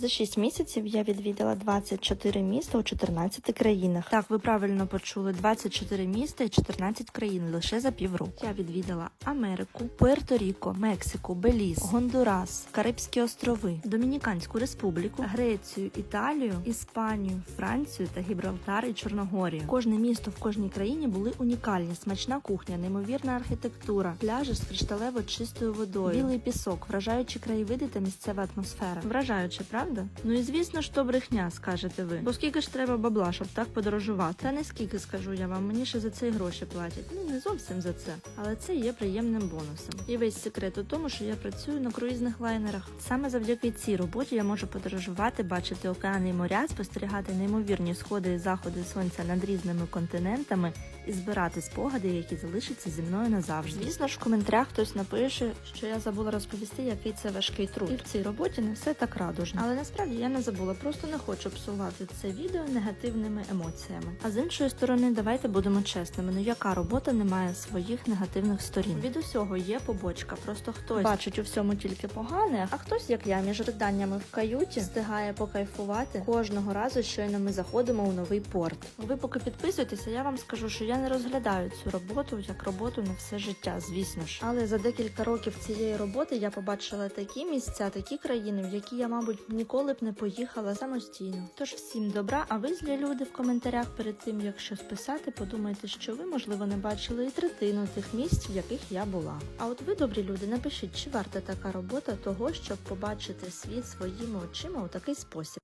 За 6 місяців я відвідала 24 міста у 14 країнах. Так, ви правильно почули 24 міста і 14 країн лише за півроку. Я відвідала Америку, Пуерто-Ріко, Мексику, Беліз, Гондурас, Карибські острови, Домініканську Республіку, Грецію, Італію, Іспанію, Францію та Гібралтар і Чорногорію. Кожне місто в кожній країні були унікальні, смачна кухня, неймовірна архітектура, пляжі з кришталево чистою водою, білий пісок, вражаючі краєвиди та місцева атмосфера. Вражаюче, правда? Ну і звісно ж то брехня, скажете ви. Бо скільки ж треба бабла, щоб так подорожувати? Та не скільки скажу я вам, мені ще за це гроші платять. Ну не зовсім за це, але це є приємним бонусом. І весь секрет у тому, що я працюю на круїзних лайнерах. Саме завдяки цій роботі я можу подорожувати, бачити океани і моря, спостерігати неймовірні сходи і заходи сонця над різними континентами і збирати спогади, які залишаться зі мною назавжди. Звісно ж, в коментарях хтось напише, що я забула розповісти, який це важкий труд. І в цій роботі не все так радужно. Але насправді я не забула, просто не хочу псувати це відео негативними емоціями. А з іншої сторони, давайте будемо чесними. Ну яка робота не має своїх негативних сторін? Від усього є побочка. Просто хтось бачить у всьому тільки погане, а хтось, як я, між риданнями в каюті, встигає покайфувати кожного разу, щойно ми заходимо у новий порт. Ви поки підписуєтеся, я вам скажу, що я не розглядаю цю роботу як роботу на все життя, звісно ж. Але за декілька років цієї роботи я побачила такі місця, такі країни, в які я, мабуть, ніколи б не поїхала самостійно. Тож всім добра, а ви злі люди в коментарях перед тим, як щось писати, подумайте, що ви, можливо, не бачили і третину тих місць, в яких я була. А от ви, добрі люди, напишіть, чи варта така робота того, щоб побачити світ своїми очима у такий спосіб.